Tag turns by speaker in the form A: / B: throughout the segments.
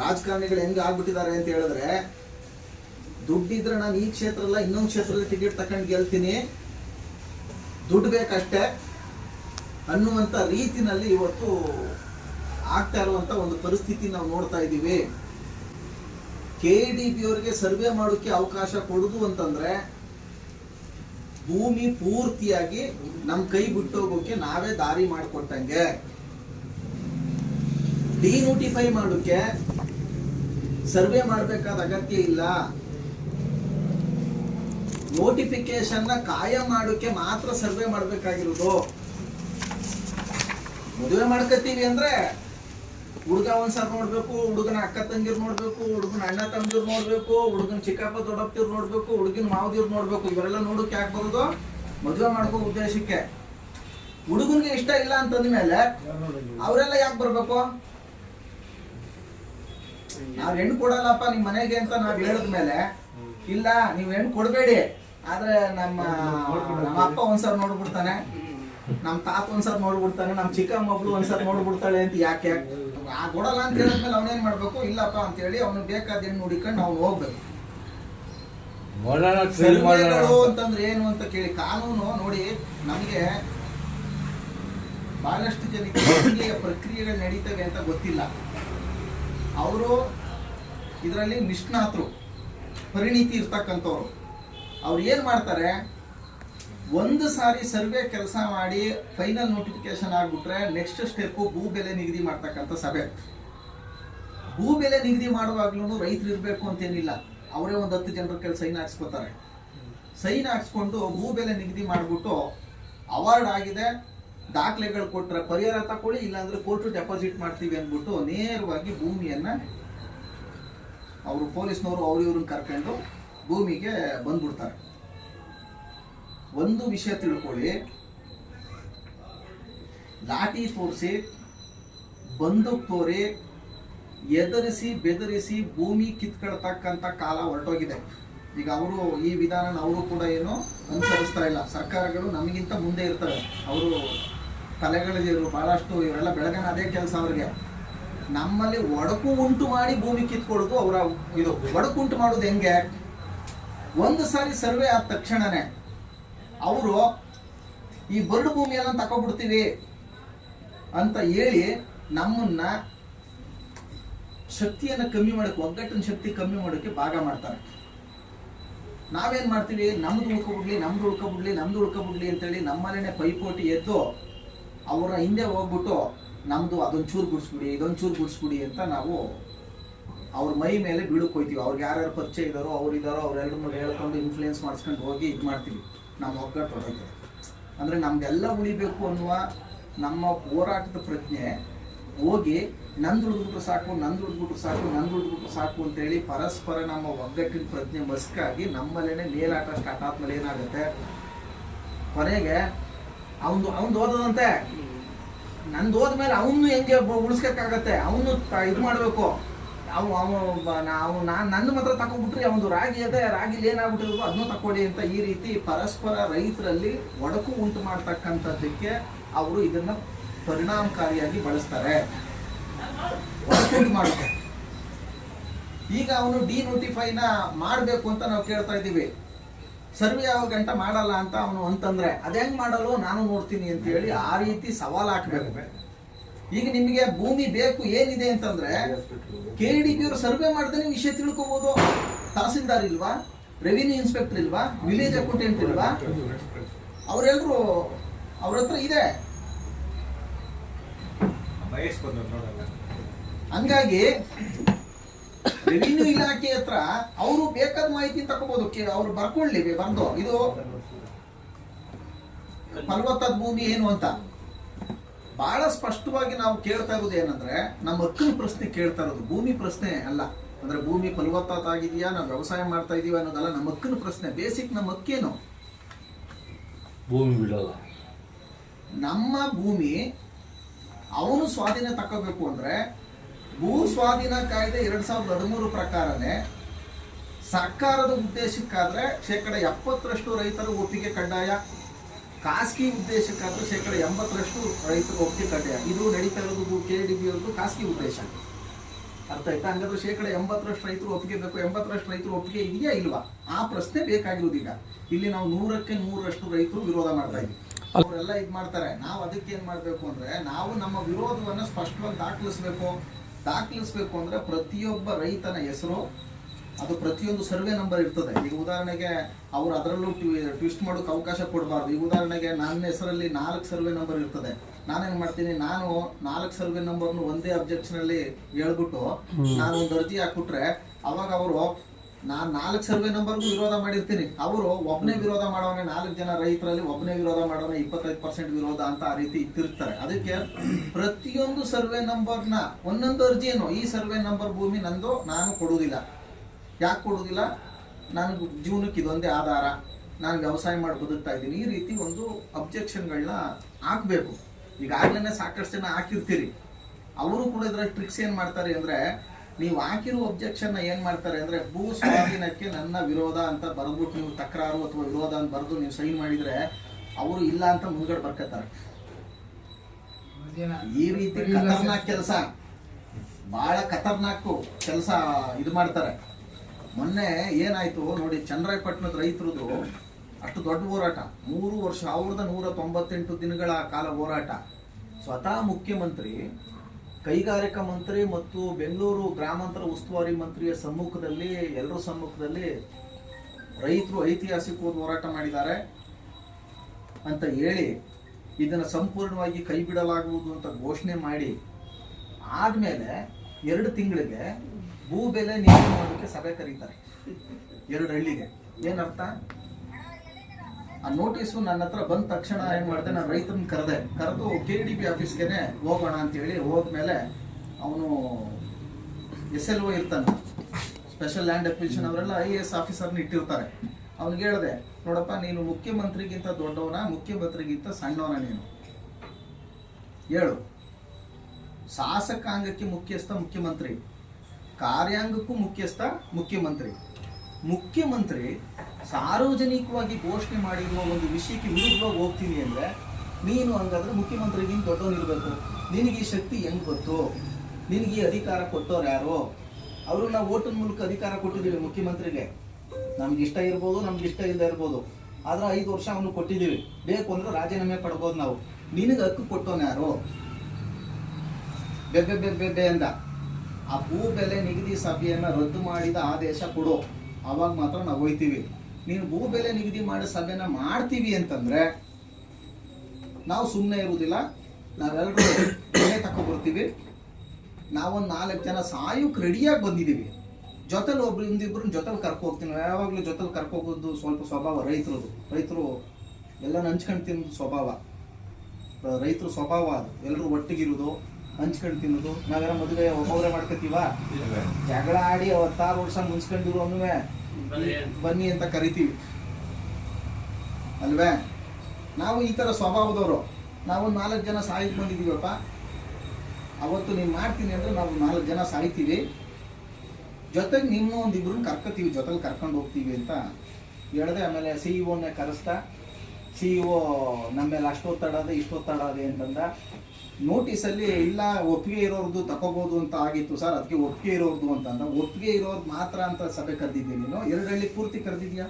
A: ರಾಜಕಾರಣಿಗಳು ಹೆಂಗ್ ಆಗ್ಬಿಟ್ಟಿದ್ದಾರೆ ಅಂತ ಹೇಳಿದ್ರೆ ದುಡ್ಡಿದ್ರೆ ನಾನು ಈ ಕ್ಷೇತ್ರ ಅಲ್ಲ, ಇನ್ನೊಂದು ಕ್ಷೇತ್ರದಲ್ಲಿ ಟಿಕೆಟ್ ತಗೊಂಡು ಗೆಲ್ತೀನಿ. ದುಡ್ಡು ಬೇಕಷ್ಟೇ. ಅನ್ನುವಂಥ ರೀತಿನಲ್ಲಿ ಇವತ್ತು ಆಗ್ತಾ ಇರುವಂತ ಒಂದು ಪರಿಸ್ಥಿತಿ ನಾವು ನೋಡ್ತಾ ಇದ್ದೀವಿ ಕೆ ಡಿ ಪಿ ಅವರಿಗೆ ಸರ್ವೆ ಮಾಡೋಕೆ ಅವಕಾಶ ಕೊಡುದು ಅಂತಂದ್ರೆ, ಭೂಮಿ ಪೂರ್ತಿಯಾಗಿ ನಮ್ ಕೈ ಬಿಟ್ಟೋಗೋಕೆ ನಾವೇ ದಾರಿ ಮಾಡಿಕೊಟ್ಟಂಗೆ. ಡಿನೋಟಿಫೈ ಮಾಡೋಕೆ ಸರ್ವೆ ಮಾಡಬೇಕಾದ ಅಗತ್ಯ ಇಲ್ಲ. ನೋಟಿಫಿಕೇಶನ್ನ ಕಾಯ ಮಾಡೋಕೆ ಮಾತ್ರ ಸರ್ವೆ ಮಾಡಬೇಕಾಗಿರೋದು. ಮದುವೆ ಮಾಡ್ಕತ್ತೀವಿ ಅಂದ್ರೆ ಹುಡುಗ ಒಂದ್ಸಲ ನೋಡ್ಬೇಕು ಹುಡುಗನ ಅಕ್ಕ ತಂಗಿರ್ ನೋಡ್ಬೇಕು ಹುಡುಗನ ಅಣ್ಣ ತಂಗಿರ್ ನೋಡ್ಬೇಕು ಹುಡುಗನ ಚಿಕ್ಕಪ್ಪ ದೊಡ್ಡಪ್ಪತಿರ್ ನೋಡ್ಬೇಕು ಹುಡುಗಿನ ಮಾವದಿರ್ ನೋಡ್ಬೇಕು. ಇವರೆಲ್ಲ ನೋಡೋಕೆ ಯಾಕೆ ಬರೋದು? ಮದುವೆ ಮಾಡ್ಕೋ ಉದ್ದೇಶಕ್ಕೆ. ಹುಡುಗನ್ಗೆ ಇಷ್ಟ ಇಲ್ಲ ಅಂತಂದ್ಮೇಲೆ ಅವರೆಲ್ಲ ಯಾಕೆ ಬರ್ಬೇಕು? ನಾವ್ ಹೆಣ್ಣು ಕೊಡಲ್ಲಪ್ಪ ನಿಮ್ ಮನೆಗೆ ಅಂತ ನಾವ್ ಹೇಳಿದ್ಮೇಲೆ ಇಲ್ಲ ನೀವ್ ಹೆಣ್ಣು ಕೊಡ್ಬೇಡಿ. ಆದ್ರೆ ನಮ್ಮ ನಮ್ಮ ಅಪ್ಪ ಒಂದ್ಸಲ ನೋಡ್ಬಿಡ್ತಾನೆ ನಮ್ ತಾತ ಒಂದ್ಸಲ ನೋಡ್ಬಿಡ್ತಾನೆ ನಮ್ ಚಿಕ್ಕಮ್ಮ ಒಬ್ಳು ಒಂದ್ಸಲ ನೋಡ್ಬಿಡ್ತಾಳೆ ಅಂತ ಯಾಕೆ? ಆ ಕೊಡಲ್ಲ ಅಂತ ಹೇಳಿದ್ಮೇಲೆ ಅವನೇನ್ ಮಾಡ್ಬೇಕು? ಇಲ್ಲಪ್ಪ ಅಂತ ಹೇಳಿ ಅವ್ನು ಬೇಕಾದ ಹೆಣ್ಣು ಹುಡಿಕೊಂಡು ಅವ್ನು ಹೋಗ್ಬೇಕು. ಅಂತಂದ್ರೆ ಏನು ಅಂತ ಕೇಳಿ ಕಾನೂನು ನೋಡಿ ನಮಗೆ ಬಹಳಷ್ಟು ಜನಕ್ಕೆ ಪ್ರಕ್ರಿಯೆಗಳು ನಡೀತವೆ ಅಂತ ಗೊತ್ತಿಲ್ಲ. ಅವರು ಇದರಲ್ಲಿ ನಿಷ್ಣಾತರು ಪರಿಣಿತಿ ಇರ್ತಕ್ಕಂಥವ್ರು. ಅವ್ರು ಏನು ಮಾಡ್ತಾರೆ? ಒಂದು ಸಾರಿ ಸರ್ವೆ ಕೆಲಸ ಮಾಡಿ ಫೈನಲ್ ನೋಟಿಫಿಕೇಶನ್ ಆಗಿಬಿಟ್ರೆ ನೆಕ್ಸ್ಟ್ ಸ್ಟೆಪ್ಪು ಭೂ ಬೆಲೆ ನಿಗದಿ ಮಾಡ್ತಕ್ಕಂಥ ಸಭೆ. ಭೂ ಬೆಲೆ ನಿಗದಿ ಮಾಡುವಾಗ್ಲೂ ರೈತರು ಇರಬೇಕು ಅಂತೇನಿಲ್ಲ. ಅವರೇ ಒಂದು ಹತ್ತು ಜನರ ಕೆಲಸ ಸೈನ್ ಹಾಕ್ಸ್ಕೊತಾರೆ. ಸೈನ್ ಹಾಕ್ಸ್ಕೊಂಡು ಭೂ ಬೆಲೆ ನಿಗದಿ ಮಾಡಿಬಿಟ್ಟು ಅವಾರ್ಡ್ ಆಗಿದೆ. ದಾಖಲೆಗಳು ಕೊಟ್ಟರೆ ಪರಿಹಾರ ತಗೊಳ್ಳಿ ಇಲ್ಲಾಂದ್ರೆ ಕೋರ್ಟು ಡೆಪಾಸಿಟ್ ಮಾಡ್ತೀವಿ ಅಂದ್ಬಿಟ್ಟು ನೇರವಾಗಿ ಭೂಮಿಯನ್ನ ಅವರು ಪೊಲೀಸ್ನವರು ಅವ್ರ ಇವ್ರನ್ನ ಕರ್ಕೊಂಡು ಭೂಮಿಗೆ ಬಂದ್ಬಿಡ್ತಾರೆ. ಒಂದು ವಿಷಯ ತಿಳ್ಕೊಳ್ಳಿ. ಲಾಠಿ ತೋರಿಸಿ, ಬಂದೂಕ್ ತೋರಿ, ಎದರಿಸಿ, ಬೆದರಿಸಿ ಭೂಮಿ ಕಿತ್ಕೊಳ್ತಕ್ಕಂಥ ಕಾಲ ಹೊರಟೋಗಿದೆ. ಈಗ ಅವರು ಈ ವಿಧಾನ ಅವರು ಕೂಡ ಏನು ಅನುಸರಿಸ್ತಾ ಇಲ್ಲ. ಸರ್ಕಾರಗಳು ನಮಗಿಂತ ಮುಂದೆ ಇರ್ತವೆ ಅವರು ತಲೆಗಳಿರು ಬಹಳಷ್ಟು ಇವರೆಲ್ಲ ಬೆಳಗನ ಅದೇ ಕೆಲಸ ಅವ್ರಿಗೆ. ನಮ್ಮಲ್ಲಿ ಒಡಕು ಉಂಟು ಮಾಡಿ ಭೂಮಿ ಕಿತ್ಕೊಳ್ಳೋದು ಅವರ ಇದು. ಒಡಕು ಉಂಟು ಮಾಡೋದು ಹೆಂಗೆ? ಒಂದು ಸಾರಿ ಸರ್ವೆ ಆದ ತಕ್ಷಣನೇ ಅವರು, ಈ ಬರಡು ಭೂಮಿಯೆಲ್ಲ ತಕೊಬಿಡ್ತೀವಿ ಅಂತ ಹೇಳಿ ನಮ್ಮನ್ನ ಶಕ್ತಿಯನ್ನ ಕಮ್ಮಿ ಮಾಡಕ್ಕೆ, ಒಗ್ಗಟ್ಟಿನ ಶಕ್ತಿ ಕಮ್ಮಿ ಮಾಡೋಕೆ ಭಾಗ ಮಾಡ್ತಾರೆ. ನಾವೇನ್ ಮಾಡ್ತೀವಿ? ನಮ್ದು ಉಳ್ಕೊಬಿಡ್ಲಿ ನಮ್ದು ಉಳ್ಕೊಬಿಡ್ಲಿ ನಮ್ದು ಉಳ್ಕೊಬಿಡ್ಲಿ ಅಂತೇಳಿ ನಮ್ಮಲ್ಲೇನೆ ಪೈಪೋಟಿ ಎದ್ದು ಅವರ ಹಿಂದೆ ಹೋಗ್ಬಿಟ್ಟು ನಮ್ದು ಅದೊಂದು ಚೂರು ಬಿಡಿಸ್ಬಿಡಿ ಇದೊಂದು ಚೂರು ಅಂತ ನಾವು ಅವ್ರ ಮೈ ಮೇಲೆ ಬೀಳಕ್ ಹೋಯ್ತೀವಿ. ಅವ್ರಿಗೆ ಯಾರ್ಯಾರು ಪರಿಚಯ ಇದಾರೋ, ಅವ್ರು ಇದಾರೋ ಮೂರು ಹೇಳ್ಕೊಂಡು ಇನ್ಫ್ಲೂಯೆನ್ಸ್ ಮಾಡಿಸ್ಕೊಂಡು ಹೋಗಿ ಇದು ಮಾಡ್ತೀವಿ. ನಮ್ಮ ಒಗ್ಗಟ್ಟು ಹೊರಗೆ. ಅಂದ್ರೆ ನಮ್ದೆಲ್ಲ ಉಳಿಬೇಕು ಅನ್ನುವ ನಮ್ಮ ಹೋರಾಟದ ಪ್ರಜ್ಞೆ ಹೋಗಿ ನಂದು ಉಳಿದ್ಬಿಟ್ರು ಸಾಕು, ನಂದು ಉಳಿದ್ಬಿಟ್ರು ಸಾಕು, ನಂದು ಉಳಿದ್ಬಿಟ್ರು ಸಾಕು ಅಂತೇಳಿ ಪರಸ್ಪರ ನಮ್ಮ ಒಗ್ಗಟ್ಟಿನ ಪ್ರಜ್ಞೆ ಮಸ್ಕಾಗಿ ನಮ್ಮಲ್ಲೇನೆ ಮೇಲಾಟ ಸ್ಟಾರ್ಟ್ ಆದ್ಮೇಲೆ ಏನಾಗುತ್ತೆ? ಕೊನೆಗೆ ಅವನು ಅವನು ಓದದಂತೆ. ನಂದು ಹೋದ್ಮೇಲೆ ಅವನು ಹೆಂಗೆ ಉಳಿಸ್ಬೇಕಾಗತ್ತೆ ಅವನು ಇದು ಮಾಡಬೇಕು. ಅವು ನಾವು ನಾನು ನನ್ನ ಮಾತ್ರ ತಕೊಂಡ್ಬಿಟ್ರಿ ಅವನು ರಾಗಿ ಅದೇ, ರಾಗಿಲಿ ಏನಾಗ್ಬಿಟ್ಟಿರೋದು ಅದನ್ನು ತಕೊಳ್ಳಿ ಅಂತ ಈ ರೀತಿ ಪರಸ್ಪರ ರೈತರಲ್ಲಿ ಒಡಕು ಉಂಟು ಮಾಡ್ತಕ್ಕಂಥದ್ದಕ್ಕೆ ಅವರು ಇದನ್ನ ಪರಿಣಾಮಕಾರಿಯಾಗಿ ಬಳಸ್ತಾರೆ. ಒಡಕು ಮಾಡುತ್ತೆ. ಈಗ ಅವನು ಡಿ ನೋಟಿಫೈನ ಮಾಡಬೇಕು ಅಂತ ನಾವು ಕೇಳ್ತಾ ಇದ್ದೀವಿ. ಸರ್ವೆ ಆಗೋ ಗಂಟ ಮಾಡಲ್ಲ ಅಂತ ಅವನು ಅಂತಂದ್ರೆ ಅದೇಂಗ್ ಮಾಡಲು? ನಾನು ನೋಡ್ತೀನಿ ಅಂತ ಹೇಳಿ ಆ ರೀತಿ ಸವಾಲ್ ಹಾಕ್ಬೇಕು. ಈಗ ನಿಮಗೆ ಭೂಮಿ ಬೇಕು ಏನಿದೆ ಅಂತಂದ್ರೆ ಕೆ ಡಿ ಪಿ ಅವರು ಸರ್ವೆ ಮಾಡ್ದೇನೆ ವಿಷಯ ತಿಳ್ಕೊಬಹುದು ತಹಸೀಲ್ದಾರ್ ಇಲ್ವಾ? ರೆವಿನ್ಯೂ ಇನ್ಸ್ಪೆಕ್ಟರ್ ಇಲ್ವಾ? ವಿಲೇಜ್ ಅಕೌಂಟೆಂಟ್ ಇಲ್ವಾ? ಅವರೆಲ್ಲರೂ ಅವ್ರ ಹತ್ರ ಇದೆ. ಹಂಗಾಗಿ ರೆವಿನ್ಯೂ ಇಲಾಖೆ ಹತ್ರ ಅವರು ಬೇಕಾದ ಮಾಹಿತಿ ತಗೋಬಹುದು ಅವ್ರು ಬರ್ಕೊಳ್ಳಿ ಬರ್ದು. ಇದು ಫಲವತ್ತಾದ ಭೂಮಿ ಏನು ಅಂತ. ಬಹಳ ಸ್ಪಷ್ಟವಾಗಿ ನಾವು ಕೇಳ್ತಾ ಇರೋದು ಏನಂದ್ರೆ ನಮ್ಮ ಹಕ್ಕಿನ ಪ್ರಶ್ನೆ ಕೇಳ್ತಾ ಇರೋದು. ಭೂಮಿ ಪ್ರಶ್ನೆ ಅಲ್ಲ. ಅಂದ್ರೆ ಭೂಮಿ ಫಲವತ್ತಾಗಿದೆಯಾ ನಾವು ವ್ಯವಸಾಯ ಮಾಡ್ತಾ ಇದೀವಿ ಅನ್ನೋದಲ್ಲ ನಮ್ಮ ಹಕ್ಕಿನ ಪ್ರಶ್ನೆ. ಬೇಸಿಕ್ ನಮ್ಮ ಹಕ್ಕೇನು?
B: ಭೂಮಿ ಬಿಡಲ್ಲ.
A: ನಮ್ಮ ಭೂಮಿ ಅವನು ಸ್ವಾಧೀನ ತಕೋಬೇಕು ಅಂದ್ರೆ ಭೂ ಸ್ವಾಧೀನ ಕಾಯ್ದೆ ಎರಡ್ ಸಾವಿರದ ಹದಿಮೂರು ಪ್ರಕಾರನೇ ಸರ್ಕಾರದ ಉದ್ದೇಶಕ್ಕಾದ್ರೆ ಶೇಕಡ ಎಪ್ಪತ್ತರಷ್ಟು ರೈತರ ಒಪ್ಪಿಗೆ ಕಡ್ಡಾಯ. ಖಾಸಗಿ ಉದ್ದೇಶಕ್ಕಾದ್ರೆ ಶೇಕಡ ಎಂಬತ್ತರಷ್ಟು ರೈತರ ಒಪ್ಪಿಗೆ ಕಡ್ಡಾಯ. ಇದು ನಡೀತಾ ಇರೋದು ಕೆ ಡಿ ಬಿ ಅವ್ರದ್ದು ಖಾಸಗಿ ಉದ್ದೇಶ. ಅರ್ಥ ಆಯ್ತಾ? ಹಂಗಾದ್ರೆ ಶೇಕಡ ಎಂಬತ್ತರಷ್ಟು ರೈತರು ಒಪ್ಪಿಗೆ ಬೇಕು. ಎಂಬತ್ತರಷ್ಟು ರೈತರು ಒಪ್ಪಿಗೆ ಇದೆಯಾ ಇಲ್ವಾ? ಆ ಪ್ರಶ್ನೆ ಬೇಕಾಗಿರೋದೀಗ ಇಲ್ಲಿ ನಾವು ನೂರಕ್ಕೆ ನೂರರಷ್ಟು ರೈತರು ವಿರೋಧ ಮಾಡ್ತಾ ಇದ್ದೀವಿ. ಅವರೆಲ್ಲ ಇದು ಮಾಡ್ತಾರೆ ನಾವು ಅದಕ್ಕೆ ಏನು ಮಾಡ್ಬೇಕು ಅಂದ್ರೆ, ನಾವು ನಮ್ಮ ವಿರೋಧವನ್ನ ಸ್ಪಷ್ಟವಾಗಿ ದಾಖಲಿಸ್ಬೇಕು. ದಾಖಲಿಸ್ಬೇಕು ಅಂದ್ರೆ ಪ್ರತಿಯೊಬ್ಬ ರೈತನ ಹೆಸರು ಅದು ಪ್ರತಿಯೊಂದು ಸರ್ವೆ ನಂಬರ್ ಇರ್ತದೆ. ಈಗ ಉದಾಹರಣೆಗೆ ಅವರು ಅದರಲ್ಲೂ ಟ್ವಿಸ್ಟ್ ಮಾಡೋಕೆ ಅವಕಾಶ ಕೊಡಬಾರ್ದು. ಈಗ ಉದಾಹರಣೆಗೆ ನನ್ನ ಹೆಸರಲ್ಲಿ ನಾಲ್ಕು ಸರ್ವೆ ನಂಬರ್ ಇರ್ತದೆ. ನಾನೇನು ಮಾಡ್ತೀನಿ? ನಾನು ನಾಲ್ಕು ಸರ್ವೆ ನಂಬರ್ನು ಒಂದೇ ಅಬ್ಜೆಕ್ಷನಲ್ಲಿ ಹೇಳ್ಬಿಟ್ಟು ನಾನು ಒಂದು ಅರ್ಜಿ ಹಾಕ್ಬಿಟ್ರೆ ಅವಾಗ ಅವರು ನಾನ್ ನಾಲ್ಕು ಸರ್ವೆ ನಂಬರ್ಗೂ ವಿರೋಧ ಮಾಡಿರ್ತೀನಿ. ಅವರು ಒಬ್ಬನೇ ವಿರೋಧ ಮಾಡೋನೆ ನಾಲ್ಕು ಜನ ರೈತರಲ್ಲಿ ಒಬ್ಬನೇ ವಿರೋಧ ಮಾಡೋನೆ ಇಪ್ಪತ್ತೈದು ಪರ್ಸೆಂಟ್ ವಿರೋಧ ಅಂತ ಆ ರೀತಿ ಇಟ್ಟಿರ್ತಾರೆ. ಅದಕ್ಕೆ ಪ್ರತಿಯೊಂದು ಸರ್ವೆ ನಂಬರ್ನ ಒಂದೊಂದು ಅರ್ಜಿಯನ್ನು ಈ ಸರ್ವೆ ನಂಬರ್ ಭೂಮಿ ನಂದು, ನಾನು ಕೊಡುವುದಿಲ್ಲ. ಯಾಕೆ ಕೊಡುವುದಿಲ್ಲ? ನನಗೆ ಜೀವನಕ್ಕೆ ಇದೊಂದೇ ಆಧಾರ. ನಾನು ವ್ಯವಸಾಯ ಮಾಡಿ ಬದುಕ್ತಾ ಇದ್ದೀನಿ. ಈ ರೀತಿ ಒಂದು ಅಬ್ಜೆಕ್ಷನ್ಗಳನ್ನ ಹಾಕಬೇಕು. ಈಗಾಗಲೇ ಸಾಕಷ್ಟು ಜನ ಹಾಕಿರ್ತೀರಿ. ಅವರು ಕೂಡ ಇದ್ರಲ್ಲಿ ಟ್ರಿಕ್ಸ್ ಏನು ಮಾಡ್ತಾರೆ ಅಂದ್ರೆ ನೀವು ಹಾಕಿರೋ ಒಬ್ಜೆಕ್ಷನ್ ಏನ್ ಮಾಡ್ತಾರೆ ಅಂದ್ರೆ ಭೂ ಸ್ವಾಧೀನಕ್ಕೆ ನನ್ನ ವಿರೋಧ ಅಂತ ಬರೆದ್ಬಿಟ್ಟು ನೀವು ತಕರಾರು ಅಥವಾ ವಿರೋಧ ಅಂತ ಬರೆದು ನೀವು ಸೈನ್ ಮಾಡಿದ್ರೆ ಅವರು ಇಲ್ಲ ಅಂತ ಮುಂದ್ಗಡೆ ಬರ್ಕತ್ತಾರೆ. ಈ ರೀತಿ ಖತರ್ನಾಕ್ ಕೆಲಸ. ಬಹಳ ಖತರ್ನಾಕು ಕೆಲಸ ಇದು ಮಾಡ್ತಾರೆ. ಮೊನ್ನೆ ಏನಾಯ್ತು ನೋಡಿ ಚಂದ್ರಾಯಪಟ್ಟಣದ ರೈತರದು ಅಷ್ಟು ದೊಡ್ಡ ಹೋರಾಟ. ಮೂರು ವರ್ಷ ಸಾವಿರದ ನೂರ ತೊಂಬತ್ತೆಂಟು ದಿನಗಳ ಕಾಲ ಹೋರಾಟ. ಸ್ವತಃ ಮುಖ್ಯಮಂತ್ರಿ ಕೈಗಾರಿಕಾ ಮಂತ್ರಿ ಮತ್ತು ಬೆಂಗಳೂರು ಗ್ರಾಮಾಂತರ ಉಸ್ತುವಾರಿ ಮಂತ್ರಿಯ ಸಮ್ಮುಖದಲ್ಲಿ, ಎಲ್ಲರ ಸಮ್ಮುಖದಲ್ಲಿ ರೈತರು ಐತಿಹಾಸಿಕವಾಗಿ ಹೋರಾಟ ಮಾಡಿದ್ದಾರೆ. ಅಂತ ಹೇಳಿ ಇದನ್ನು ಸಂಪೂರ್ಣವಾಗಿ ಕೈ ಬಿಡಲಾಗುವುದು ಅಂತ ಘೋಷಣೆ ಮಾಡಿ ಆದಮೇಲೆ ಎರಡು ತಿಂಗಳಿಗೆ ಭೂ ಬೆಲೆ ನಿಗದಿ ಮಾಡೋಕ್ಕೆ ಸಭೆ ಕರೀತಾರೆ. ಎರಡು ಹಳ್ಳಿಗೆ. ಏನರ್ಥ? ಆ ನೋಟಿಸು ನನ್ನ ಹತ್ರ ಬಂದ ತಕ್ಷಣ ಏನ್ ಮಾಡಿದೆ, ನಾನು ರೈತರನ್ನ ಕರೆದೆ. ಕರೆದು ಕೆ ಡಿ ಪಿ ಆಫೀಸ್ಗೆನೆ ಹೋಗೋಣ ಅಂತೇಳಿ ಹೋದ್ಮೇಲೆ ಅವನು ಎಸ್ ಎಲ್ ಒ ಇರ್ತಾನೆ. ಸ್ಪೆಷಲ್ ಲ್ಯಾಂಡ್ ಅಕ್ವಿಷನ್ ಅವರೆಲ್ಲ ಐ ಎ ಎಸ್ ಆಫೀಸರ್ನ ಇಟ್ಟಿರ್ತಾರೆ. ಅವ್ನಿಗೆ ಹೇಳಿದೆ, ನೋಡಪ್ಪ, ನೀನು ಮುಖ್ಯಮಂತ್ರಿಗಿಂತ ದೊಡ್ಡವನ, ಮುಖ್ಯಮಂತ್ರಿಗಿಂತ ಸಣ್ಣವನ ನೀನು? ಹೇಳು. ಶಾಸಕಾಂಗಕ್ಕೆ ಮುಖ್ಯಸ್ಥ ಮುಖ್ಯಮಂತ್ರಿ. ಕಾರ್ಯಾಂಗಕ್ಕೂ ಮುಖ್ಯಸ್ಥ ಮುಖ್ಯಮಂತ್ರಿ. ಮುಖ್ಯಮಂತ್ರಿ ಸಾರ್ವಜನಿಕವಾಗಿ ಘೋಷಣೆ ಮಾಡಿರುವ ಒಂದು ವಿಷಯಕ್ಕೆ ವಿರುದ್ಧವಾಗಿ ಹೋಗ್ತೀನಿ ಅಂದ್ರೆ ನೀನು ಹಂಗಾದ್ರೆ ಮುಖ್ಯಮಂತ್ರಿಗಿಂತ ದೊಡ್ಡವನಿರ್ಬೇಕು ನಿನಗೆ ಈ ಶಕ್ತಿ ಹೆಂಗ್ ಗೊತ್ತು? ನಿನಗೆ ಈ ಅಧಿಕಾರ ಕೊಟ್ಟವ್ರು ಯಾರು? ಅವರು ನಾವು ಓಟಿನ ಮೂಲಕ ಅಧಿಕಾರ ಕೊಟ್ಟಿದ್ದೀವಿ ಮುಖ್ಯಮಂತ್ರಿಗೆ. ನಮ್ಗೆ ಇಷ್ಟ ಇರ್ಬೋದು, ನಮ್ಗೆ ಇಷ್ಟ ಇಲ್ಲದೆ ಇರ್ಬೋದು. ಆದ್ರೆ ಐದು ವರ್ಷ ಅವನು ಕೊಟ್ಟಿದ್ದೀವಿ. ಬೇಕು ಅಂದ್ರೆ ರಾಜೀನಾಮೆ ಪಡ್ಬೋದು ನಾವು. ನಿನಗೆ ಹಕ್ಕು ಕೊಟ್ಟವನು ಯಾರು? ಬೆಬ್ಬೆ ಬೆಬ್ಬೆ ಅಂದ. ಆ ಭೂ ಬೆಲೆ ನಿಗದಿ ಸಭೆಯನ್ನ ರದ್ದು ಮಾಡಿದ ಆದೇಶ ಕೊಡು. ಅವಾಗ ಮಾತ್ರ ನಾವು ಹೋಯ್ತೀವಿ. ನೀನು ಭೂ ಬೆಲೆ ನಿಗದಿ ಮಾಡೋ ಸಭೆನ ಮಾಡ್ತೀವಿ ಅಂತಂದ್ರೆ ನಾವು ಸುಮ್ಮನೆ ಇರುವುದಿಲ್ಲ. ನಾವೆಲ್ಲರೂ ಬೆಲೆ ತಗೊಬರ್ತೀವಿ ನಾವೊಂದು ನಾಲ್ಕು ಜನ ಸಾಯೋಕ್ ರೆಡಿಯಾಗಿ ಬಂದಿದ್ದೀವಿ ಜೊತೆಲಿ ಒಬ್ರು ಒಂದಿಬ್ರು ಜೊತೆಲಿ ಕರ್ಕೊ ಹೋಗ್ತೀನಿ. ಯಾವಾಗಲೂ ಜೊತೆಲಿ ಕರ್ಕೋಗೋದು ಸ್ವಲ್ಪ ಸ್ವಭಾವ ರೈತರದು. ರೈತರು ಎಲ್ಲ ಹಂಚ್ಕೊಂಡು ತಿನ್ನೋದು ಸ್ವಭಾವ. ರೈತರು ಸ್ವಭಾವ ಅದು. ಎಲ್ಲರೂ ಒಟ್ಟಿಗಿರೋದು ಹಂಚ್ಕೊಂಡು ತಿನ್ನೋದು. ನಾವೆಲ್ಲ ಮದುವೆ ಒಬ್ಬೊಬ್ಬರೇ ಮಾಡ್ಕೊತೀವ? ಜಗಳ ಆಡಿ ಅವತ್ತಾರು ವರ್ಷ ಮುನ್ಸ್ಕೊಂಡಿರೋ ಬನ್ನಿ. ಅಂತ ಕರಿತೀವಿ. ಅಲ್ವೇ? ನಾವು ಈ ಥರ ಸ್ವಭಾವದವರು. ನಾವು ನಾಲ್ಕು ಜನ ಸಾಯ್ತು ಬಂದಿದ್ದೀವಪ್ಪ ಅವತ್ತು ನೀನು ಮಾಡ್ತೀನಿ ಅಂದರೆ ನಾವು ನಾಲ್ಕು ಜನ ಸಾಯ್ತೀವಿ. ಜೊತೆಗೆ ನಿಮ್ಮ ಒಂದಿಬ್ರನ್ನ ಕರ್ಕೋತೀವಿ ಜೊತೆಗೆ ಕರ್ಕೊಂಡು ಹೋಗ್ತೀವಿ ಅಂತ ಹೇಳಿದೆ. ಆಮೇಲೆ ಸಿ ಇ ಒನ್ನೇ ಕರೆಸ್ತಾ ಸಿ ಇ ಒ ನಮ್ಮ ಮೇಲೆ ಅಷ್ಟು ಒತ್ತಡದೆ ಅಂತಂದ. ನೋಟಿಸಲ್ಲಿ ಇಲ್ಲ, ಒಪ್ಪಿಗೆ ಇರೋರ್ದು ತಗೋಬೋದು ಅಂತ ಆಗಿತ್ತು ಸರ್, ಅದಕ್ಕೆ ಒಪ್ಪಿಗೆ ಇರೋರ್ದು ಅಂತಂದ ಒಪ್ಪಿಗೆ ಇರೋರು ಮಾತ್ರ ಅಂತ ಸಭೆ ಕರೆದಿದ್ದೀನಿ ನೀನು ಎರಡು ಹಳ್ಳಿ ಪೂರ್ತಿ ಕರೆದಿದ್ಯಾ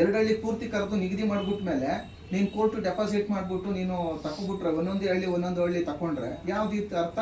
A: ಎರಡು ಹಳ್ಳಿ ಪೂರ್ತಿ ಕರೆದು ನಿಗದಿ ಮಾಡ್ಬಿಟ್ಮೇಲೆ ನೀನು ಕೋರ್ಟ್ ಡೆಪಾಸಿಟ್ ಮಾಡ್ಬಿಟ್ಟು ನೀನು ತಕೊಬಿಟ್ರೆ ಒಂದೊಂದು ಹಳ್ಳಿ ಒಂದೊಂದು ಹಳ್ಳಿ ತಕೊಂಡ್ರೆ, ಯಾವ್ದು ಅರ್ಥ?